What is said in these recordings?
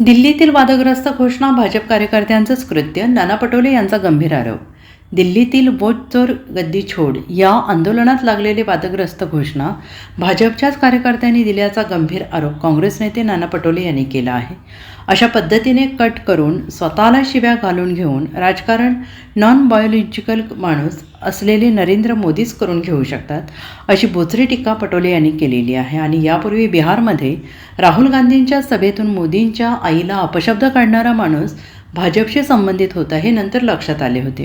दिल्लीतील वादग्रस्त घोषणा भाजप कार्यकर्त्यांचंच कृत्य नाना पटोले यांचा गंभीर आरोप दिल्लीतील वोट चोर गद्दी छोड या आंदोलनात लागलेले वादग्रस्त घोषणा भाजपच्याच कार्यकर्त्यांनी दिल्याचा गंभीर आरोप काँग्रेस नेते नाना पटोले यांनी केला आहे. अशा पद्धतीने कट करून स्वतःला शिव्या घालून घेऊन राजकारण नॉन बायोलॉजिकल माणूस असलेले नरेंद्र मोदीच करून घेऊ शकतात अशी बोचरी टीका पटोले यांनी केलेली आहे. आणि यापूर्वी बिहारमध्ये राहुल गांधींच्या सभेतून मोदींच्या आईला अपशब्द काढणारा माणूस भाजपशी संबंधित होता हे नंतर लक्षात आले होते.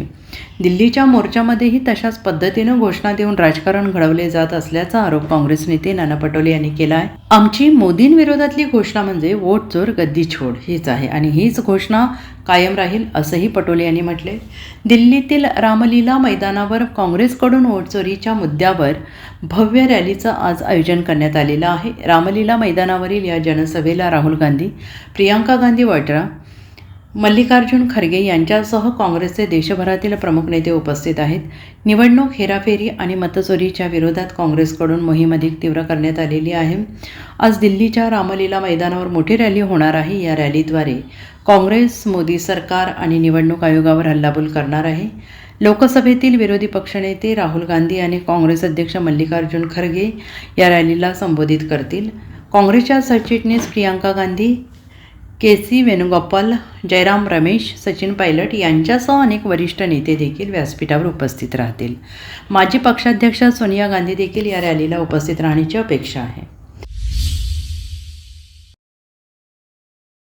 दिल्लीच्या मोर्चामध्येही तशाच पद्धतीनं घोषणा देऊन राजकारण घडवले जात असल्याचा आरोप काँग्रेस नेते नाना पटोले यांनी केला आहे. आमची मोदींविरोधातली घोषणा म्हणजे वोट चोर गद्दी छोड हीच आहे आणि हीच घोषणा कायम राहील असंही पटोले यांनी म्हटले. दिल्लीतील रामलीला मैदानावर काँग्रेसकडून वोट चोरीच्या मुद्द्यावर भव्य रॅलीचं आज आयोजन करण्यात आलेलं आहे. रामलीला मैदानावरील या जनसभेला राहुल गांधी प्रियांका गांधी वड्रा मल्लिकार्जुन खरगे यांच्यासह काँग्रेसचे देशभरातील प्रमुख नेते उपस्थित आहेत. निवडणूक हेराफेरी आणि मतचोरीच्या विरोधात काँग्रेसकडून मोहीम अधिक तीव्र करण्यात आलेली आहे. आज दिल्लीच्या रामलीला मैदानावर मोठी रॅली होणार आहे. या रॅलीद्वारे काँग्रेस मोदी सरकार आणि निवडणूक आयोगावर हल्लाबोल करणार आहे. लोकसभेतील विरोधी पक्षनेते राहुल गांधी आणि काँग्रेस अध्यक्ष मल्लिकार्जुन खरगे या रॅलीला संबोधित करतील. काँग्रेसच्या सरचिटणीस प्रियांका गांधी के सी वेणुगोपाल जयराम रमेश सचिन पायलट यांच्यासह अनेक वरिष्ठ नेते देखील व्यासपीठावर उपस्थित राहतील. माजी पक्षाध्यक्ष सोनिया गांधी देखील या रॅलीला उपस्थित राहण्याची अपेक्षा आहे.